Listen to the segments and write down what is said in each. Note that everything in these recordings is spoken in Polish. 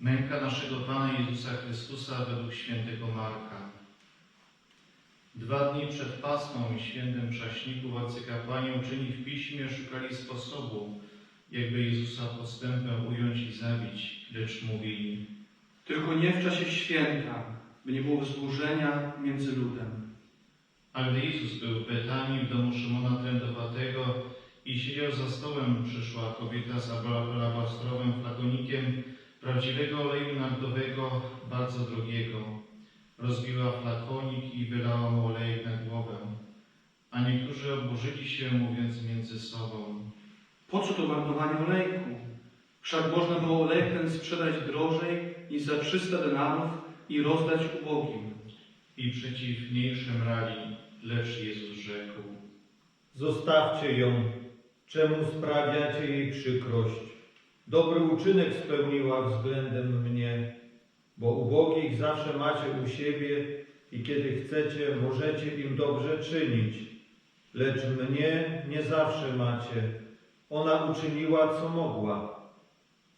Męka naszego Pana Jezusa Chrystusa według świętego Marka. Dwa dni przed Paską i świętym prześniku arcykapłani uczyni w piśmie szukali sposobu, jakby Jezusa postępem ująć i zabić, lecz mówili, Tylko nie w czasie święta, by nie było wzburzenia między ludem. A gdy Jezus był w Betanii w domu Szymona Trędowatego i siedział za stołem, przyszła kobieta z alabastrowym flakonikiem prawdziwego oleju nardowego, bardzo drogiego. Rozbiła flakonik i wylała mu olejek na głowę. A niektórzy oburzyli się, mówiąc między sobą. Po co to marnowanie olejku? Wszak można było olejek ten sprzedać drożej niż za 300 denarów i rozdać ubogim. I przeciwniejszym rali, lecz Jezus rzekł. Zostawcie ją. Czemu sprawiacie jej przykrość? Dobry uczynek spełniła względem mnie, bo ubogich zawsze macie u siebie i kiedy chcecie, możecie im dobrze czynić. Lecz mnie nie zawsze macie. Ona uczyniła, co mogła.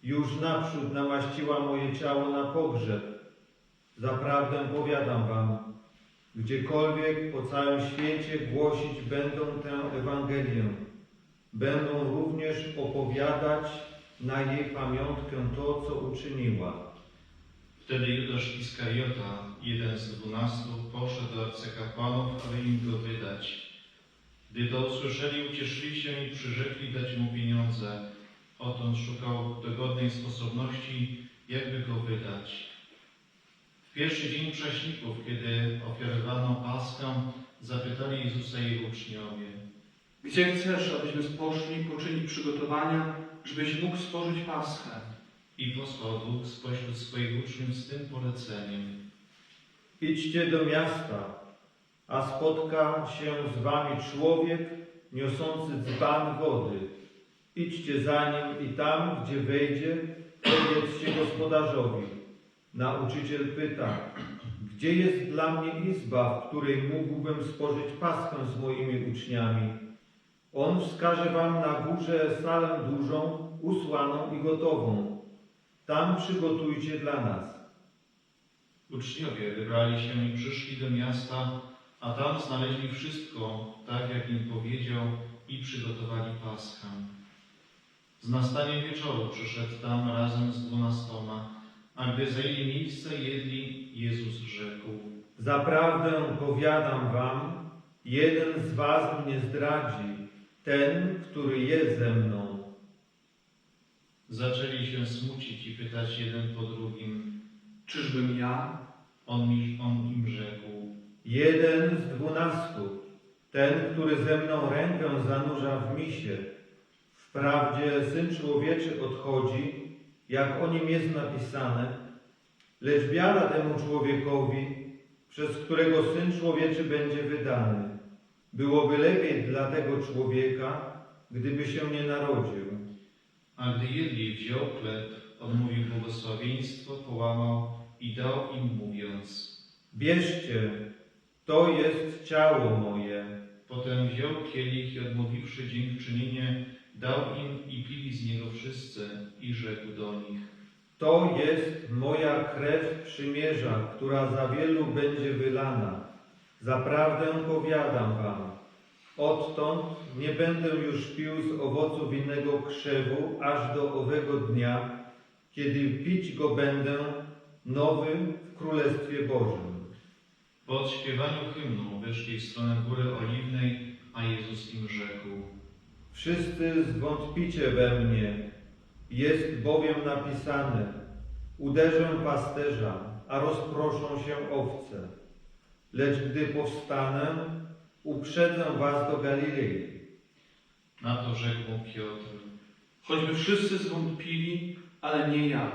Już naprzód namaściła moje ciało na pogrzeb. Zaprawdę powiadam wam, Gdziekolwiek po całym świecie głosić będą tę Ewangelię, będą również opowiadać na jej pamiątkę to, co uczyniła. Wtedy Judasz Iskariota, jeden z dwunastu, poszedł do arcykapłanów, aby im go wydać. Gdy to usłyszeli, ucieszyli się i przyrzekli dać mu pieniądze. Oto szukał dogodnej sposobności, jakby go wydać. W pierwszy dzień prześników, kiedy ofiarowano Paskę, zapytali Jezusa jej uczniowie. Gdzie chcesz, abyśmy poszli poczynić przygotowania, żebyś mógł spożyć Paschę? I posłał dwóch spośród swoich uczniów z tym poleceniem. Idźcie do miasta, a spotka się z wami człowiek niosący dzban wody. Idźcie za nim i tam, gdzie wejdzie, powiedzcie gospodarzowi. Nauczyciel pyta, gdzie jest dla mnie izba, w której mógłbym spożyć paschę z moimi uczniami? On wskaże wam na górze salę dużą, usłaną i gotową. Tam przygotujcie dla nas. Uczniowie wybrali się i przyszli do miasta, a tam znaleźli wszystko, tak jak im powiedział, i przygotowali Paschę. Z nastaniem wieczoru przyszedł tam razem z dwunastoma, a gdy zajęli miejsce, jedli, Jezus rzekł. Zaprawdę powiadam wam, jeden z was mnie zdradzi, ten, który jest ze mną. Zaczęli się smucić i pytać jeden po drugim. Czyżbym ja? On, mi, on im rzekł. Jeden z dwunastu, ten, który ze mną rękę zanurza w misie. Wprawdzie Syn Człowieczy odchodzi, jak o nim jest napisane, lecz biada temu człowiekowi, przez którego Syn Człowieczy będzie wydany. Byłoby lepiej dla tego człowieka, gdyby się nie narodził. A gdy jedli, wziął chleb, odmówił błogosławieństwo, połamał i dał im, mówiąc. Bierzcie, to jest ciało moje. Potem wziął kielich i odmówiwszy dziękczynienie, dał im i pili z niego wszyscy i rzekł do nich. To jest moja krew przymierza, która za wielu będzie wylana. Zaprawdę powiadam wam, odtąd nie będę już pił z owocu winnego krzewu aż do owego dnia, kiedy pić go będę nowy w Królestwie Bożym. Po odśpiewaniu hymnu wyszli w stronę Góry Oliwnej, a Jezus im rzekł. Wszyscy zwątpicie we mnie, jest bowiem napisane, uderzę pasterza, a rozproszą się owce. Lecz gdy powstanę, uprzedzę was do Galilei. Na to rzekł Piotr. Choćby wszyscy zwątpili, ale nie ja.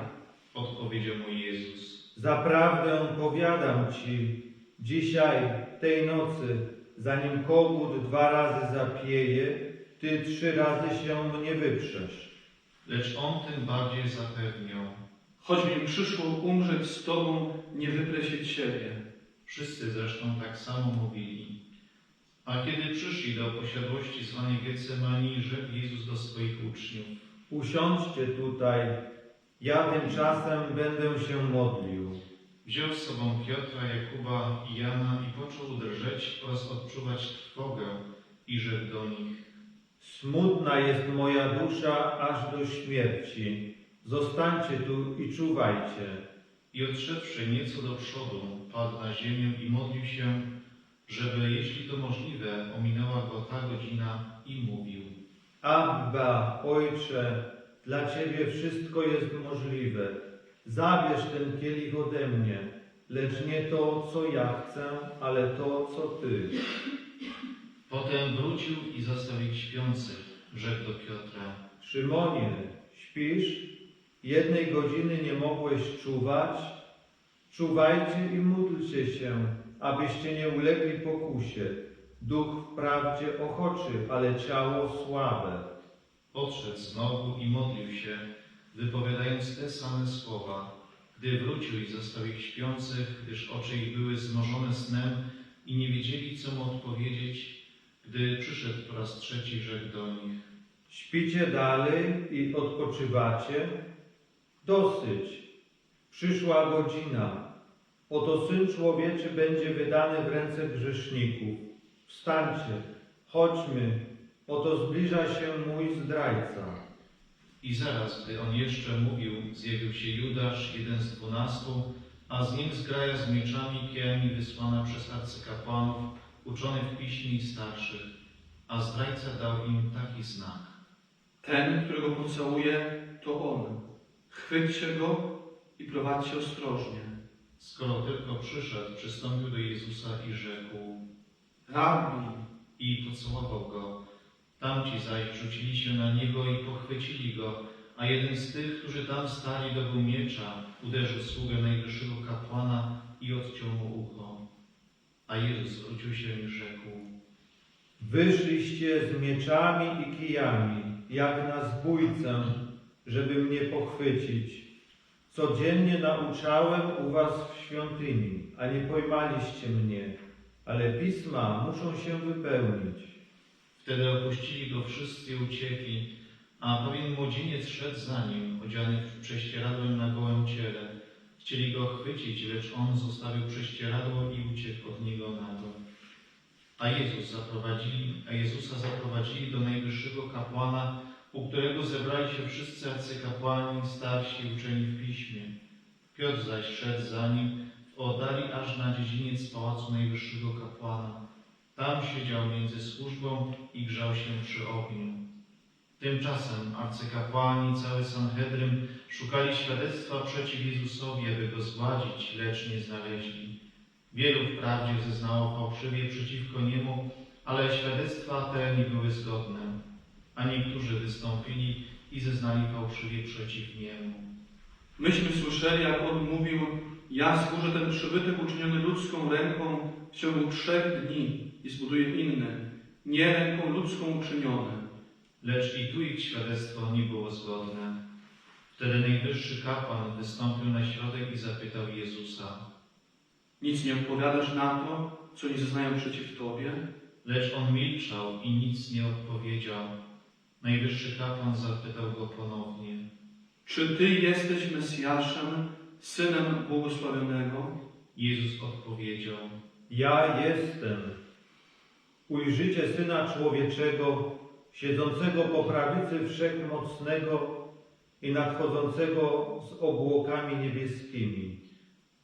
Odpowiedział mu Jezus. Zaprawdę powiadam ci, dzisiaj, tej nocy, zanim kogut dwa razy zapieje, ty trzy razy się mnie wyprzesz. Lecz on tym bardziej zapewniał. Choćby mi przyszło umrzeć z Tobą, nie wyprę się Ciebie. Wszyscy zresztą tak samo mówili. A kiedy przyszli do posiadłości zwanej Getsemani, rzekł Jezus do swoich uczniów. Usiądźcie tutaj, Ja tymczasem będę się modlił. Wziął z sobą Piotra, Jakuba i Jana i począł drżeć oraz odczuwać trwogę i rzekł do nich. Smutna jest moja dusza aż do śmierci. Zostańcie tu i czuwajcie. I odszedłszy nieco do przodu, padł na ziemię i modlił się, żeby, jeśli to możliwe, ominęła go ta godzina i mówił. Abba, Ojcze, dla Ciebie wszystko jest możliwe. Zabierz ten kielich ode mnie, lecz nie to, co ja chcę, ale to, co Ty. Potem wrócił i zastał ich śpiących, rzekł do Piotra. Szymonie, śpisz? Jednej godziny nie mogłeś czuwać? Czuwajcie i módlcie się, abyście nie ulegli pokusie. Duch wprawdzie ochoczy, ale ciało słabe. Podszedł znowu i modlił się, wypowiadając te same słowa. Gdy wrócił i zastał ich śpiących, gdyż oczy ich były zmorzone snem i nie wiedzieli, co mu odpowiedzieć, gdy przyszedł po raz trzeci, rzekł do nich. Śpicie dalej i odpoczywacie? Dosyć. Przyszła godzina. Oto Syn Człowieczy będzie wydany w ręce grzeszników. Wstańcie, chodźmy. Oto zbliża się mój zdrajca. I zaraz, gdy on jeszcze mówił, zjawił się Judasz, jeden z dwunastu, a z nim zgraja z mieczami i kijami wysłana przez arcykapłanów, uczonych w piśmie i starszych. A zdrajca dał im taki znak. Ten, którego pocałuje, to on. Chwyćcie go i prowadźcie ostrożnie. Skoro tylko przyszedł, przystąpił do Jezusa i rzekł Rabbi, i pocałował go. Tamci zaś rzucili się na niego i pochwycili go, a jeden z tych, którzy tam stali, dobył miecza, uderzył sługę najwyższego kapłana i odciął mu ucho. A Jezus zwrócił się i rzekł Wyszliście z mieczami i kijami, jak na zbójcę, żeby mnie pochwycić. Codziennie nauczałem u was w świątyni, a nie pojmaliście mnie, ale pisma muszą się wypełnić. Wtedy opuścili go wszyscy uciekli, a pewien młodzieniec szedł za nim, odziany w prześcieradłem na gołym ciele. Chcieli go chwycić, lecz on zostawił prześcieradło i uciekł od niego nago. A Jezus zaprowadzili, a Jezusa zaprowadzili do najwyższego kapłana, u którego zebrali się wszyscy arcykapłani, starsi uczeni w piśmie. Piotr zaś szedł za nim w oddali aż na dziedziniec pałacu najwyższego kapłana. Tam siedział między służbą i grzał się przy ogniu. Tymczasem arcykapłani, cały Sanhedryn szukali świadectwa przeciw Jezusowi, aby go zgładzić, lecz nie znaleźli. Wielu wprawdzie zeznało fałszywie przeciwko niemu, ale świadectwa te nie były zgodne, a niektórzy wystąpili i zeznali fałszywie przeciw niemu. myśmy słyszeli, jak on mówił, ja zburzę ten przybytek uczyniony ludzką ręką w ciągu trzech dni i zbuduję inny, nie ręką ludzką uczyniony. Lecz i tu ich świadectwo nie było zgodne. Wtedy najwyższy kapłan wystąpił na środek i zapytał Jezusa. Nic nie odpowiadasz na to, co nie zeznają przeciw Tobie? Lecz on milczał i nic nie odpowiedział. Najwyższy kapłan zapytał go ponownie. Czy Ty jesteś Mesjaszem, Synem Błogosławionego? Jezus odpowiedział. Ja jestem. Ujrzycie Syna Człowieczego, siedzącego po prawicy Wszechmocnego i nadchodzącego z obłokami niebieskimi.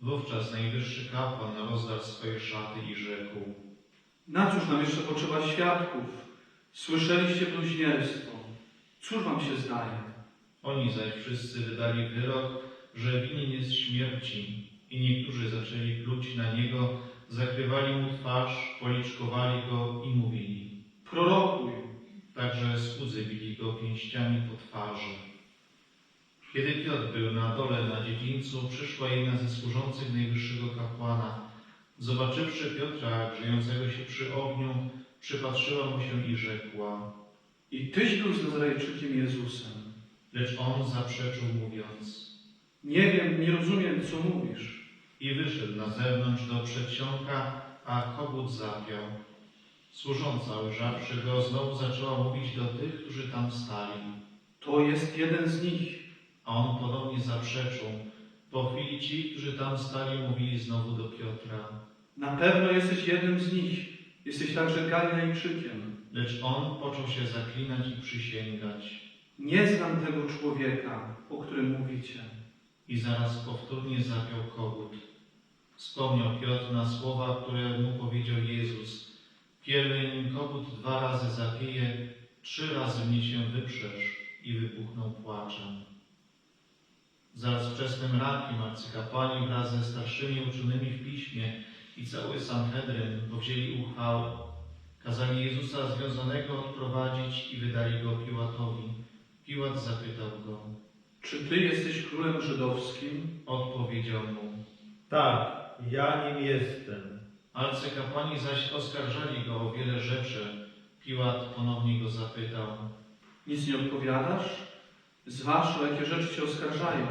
Wówczas najwyższy kapłan rozdarł swoje szaty i rzekł. Na cóż nam jeszcze potrzeba świadków? Słyszeliście bluźnierstwo. Cóż wam się zdaje? Oni zaś wszyscy wydali wyrok, że winien jest śmierci. I niektórzy zaczęli pluć na niego, zakrywali mu twarz, policzkowali go i mówili. Prorokuj. Także słudzy bili go pięściami po twarzy. Kiedy Piotr był na dole na dziedzińcu, przyszła jedna ze służących najwyższego kapłana. Zobaczywszy Piotra, grzejącego się przy ogniu, przypatrzyła mu się i rzekła. I Tyś był z Nazarejczykiem Jezusem. Lecz on zaprzeczył, mówiąc. Nie wiem, nie rozumiem, co mówisz. I wyszedł na zewnątrz do przedsionka, a kogut zapiał. Służąca, ujrzawszy go, znowu zaczęła mówić do tych, którzy tam stali. To jest jeden z nich. A on ponownie zaprzeczył. Po chwili ci, którzy tam stali, mówili znowu do Piotra. Na pewno jesteś jednym z nich. Jesteś także Galilejczykiem. Lecz on począł się zaklinać i przysięgać. Nie znam tego człowieka, o którym mówicie. I zaraz powtórnie zapiął kogut. Wspomniał Piotr na słowa, które mu powiedział Jezus. Nim kogut dwa razy zapieje, trzy razy mnie się wyprzesz i wybuchnął płaczem. Zaraz wczesnym rankiem arcykapłani wraz ze starszymi uczonymi w piśmie i cały Sanhedryn powzięli uchwałę. Kazali Jezusa związanego odprowadzić i wydali go Piłatowi. Piłat zapytał go. Czy ty jesteś królem żydowskim? Odpowiedział mu. Tak, ja nim jestem. Arcykapłani zaś oskarżali go o wiele rzeczy. Piłat ponownie go zapytał. Nic nie odpowiadasz? Zważ, o jakie rzeczy cię oskarżają.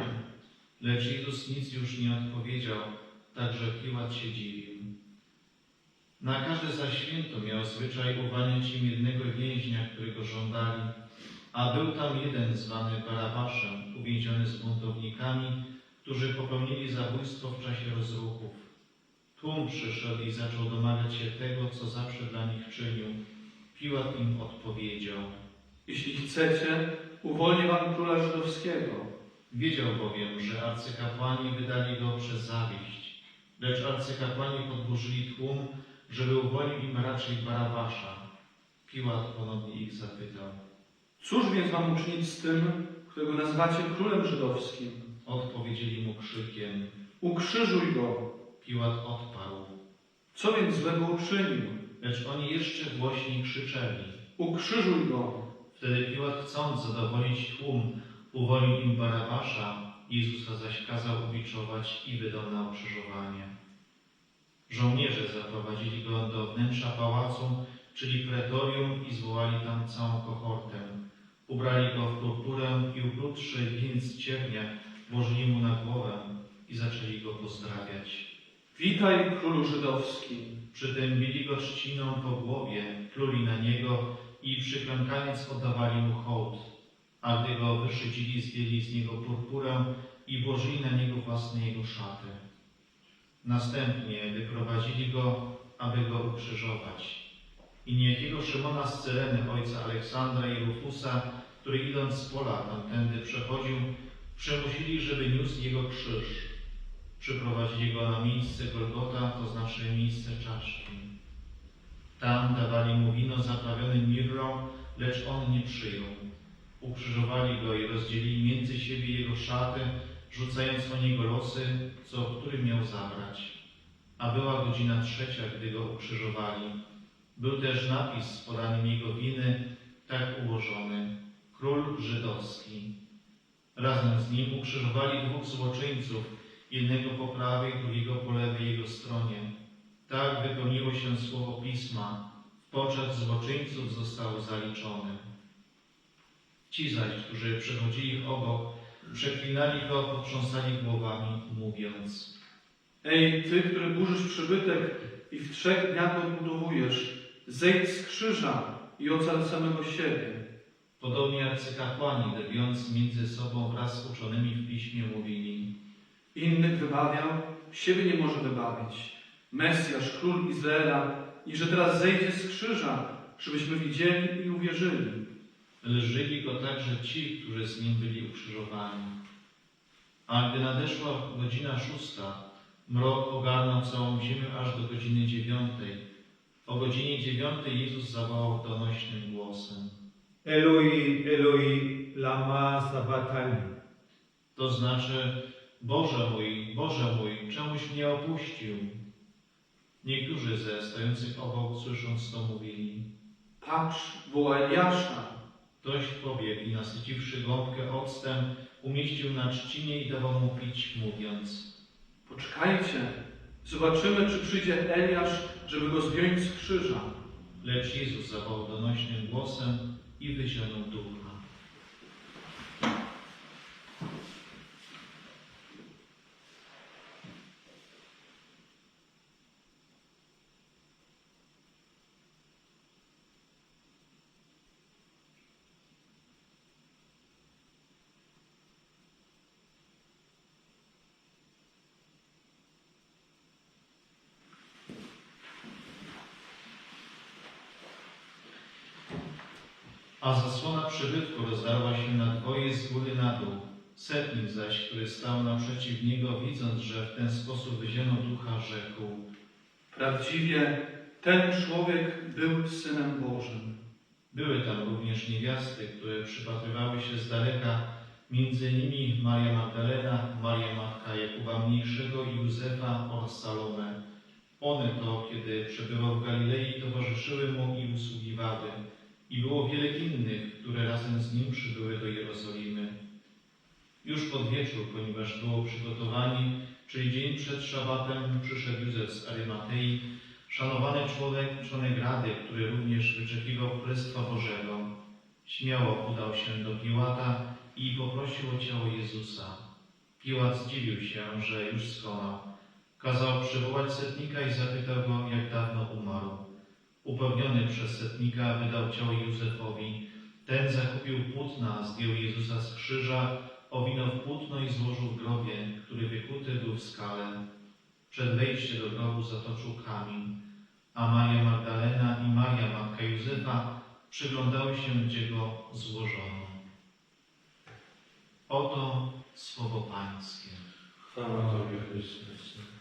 Lecz Jezus nic już nie odpowiedział, także Piłat się dziwił. Na każde zaś święto miał zwyczaj uwalniać im jednego więźnia, którego żądali, a był tam jeden zwany Barabaszem, uwięziony z buntownikami, którzy popełnili zabójstwo w czasie rozruchów. Tłum przyszedł i zaczął domagać się tego, co zawsze dla nich czynił. Piłat im odpowiedział. Jeśli chcecie, uwolnię wam króla żydowskiego. Wiedział bowiem, że arcykapłani wydali go przez zawiść, lecz arcykapłani podburzyli tłum, żeby uwolnił im raczej Barabasza. Piłat ponownie ich zapytał. Cóż więc mam uczynić z tym, którego nazywacie królem żydowskim? Odpowiedzieli mu krzykiem. Ukrzyżuj go. Piłat odparł. Co więc złego uczynił? Lecz oni jeszcze głośniej krzyczeli. Ukrzyżuj go. Wtedy Piłat, chcąc zadowolić tłum, uwolnił im Barabasza, Jezusa zaś kazał ubiczować i wydał na ukrzyżowanie. Żołnierze zaprowadzili go do wnętrza pałacu, czyli pretorium i zwołali tam całą kohortę. Ubrali go w purpurę i uplutrzy więc ciernia włożyli mu na głowę i zaczęli go pozdrawiać. Witaj, królu żydowski. Przy tym bili go trzciną po głowie, pluli na niego i przyklękając oddawali mu hołd. A gdy go wyszydzili, zdjęli z niego purpurę i włożyli na niego własne jego szaty. Następnie wyprowadzili go, aby go ukrzyżować. I niejakiego Szymona z Cyreny, ojca Aleksandra i Rufusa, który idąc z pola tamtędy przechodził, przymusili, żeby niósł jego krzyż. Przyprowadzili go na miejsce Golgota, to znaczy miejsce czaszki. Tam dawali mu wino zaprawione mirrą, lecz on nie przyjął. Ukrzyżowali go i rozdzielili między siebie jego szaty, rzucając o niego losy, co który miał zabrać. A była godzina trzecia, gdy go ukrzyżowali. Był też napis z podaniem jego winy, tak ułożony. Król żydowski. Razem z nim ukrzyżowali dwóch złoczyńców, jednego po prawej, drugiego po lewej jego stronie. Tak wypełniło się słowo Pisma. W poczet złoczyńców został zaliczony. Ci zaś, którzy przechodzili obok, przeklinali go, potrząsali głowami, mówiąc Ej, ty, który burzysz przybytek i w trzech dniach odbudowujesz, zejdź z krzyża i ocal samego siebie. Podobnie arcykapłani, drwiąc między sobą wraz z uczonymi w piśmie, mówili Innych wybawiał, siebie nie może wybawić. Mesjasz, król Izraela, i że teraz zejdzie z krzyża, żebyśmy widzieli i uwierzyli. Lżyli go także ci, którzy z nim byli ukrzyżowani. A gdy nadeszła godzina szósta, mrok ogarnął całą ziemię aż do godziny dziewiątej. O godzinie dziewiątej Jezus zawołał donośnym głosem. Eloi, Eloi, lama sabatani. To znaczy, Boże mój, Boże mój, czemuś mnie opuścił? Niektórzy ze stojących obok, słysząc to, mówili. Patrz, woła Eliasza. Ktoś pobiegł i nasyciwszy gąbkę octem, umieścił na trzcinie i dawał mu pić, mówiąc Poczekajcie, zobaczymy, czy przyjdzie Eliasz, żeby go zdjąć z krzyża. Lecz Jezus zawołał donośnym głosem i wyzionął ducha. A zasłona przybytku rozdarła się na dwoje z góry na dół. Setnik zaś, który stał naprzeciw niego, widząc, że w ten sposób wyziono ducha, rzekł Prawdziwie ten człowiek był Synem Bożym. Były tam również niewiasty, które przypatrywały się z daleka, między innymi Maria Magdalena, Maria Matka Jakuba Mniejszego i Józefa oraz Salome. One to, kiedy przebywał w Galilei, towarzyszyły mu i usługiwały. I było wiele innych, które razem z nim przybyły do Jerozolimy. Już pod wieczór, ponieważ było przygotowanie, czyli dzień przed szabatem, przyszedł Józef z Arymatei, Szanowany człowiek, członek Rady, który również wyczekiwał Królestwa Bożego, śmiało udał się do Piłata i poprosił o ciało Jezusa. Piłat zdziwił się, że już skonał. Kazał przywołać setnika i zapytał go, jak dawno umarł. Upewniony przez setnika wydał ciało Józefowi. Ten zakupił płótna, zdjął Jezusa z krzyża, owinął w płótno i złożył w grobie, który wykuty był w skale. Przed wejściem do grobu zatoczył kamień, a Maria Magdalena i Maria, matka Józefa, przyglądały się, gdzie go złożono. Oto słowo Pańskie. Chwała Tobie, Chrystus.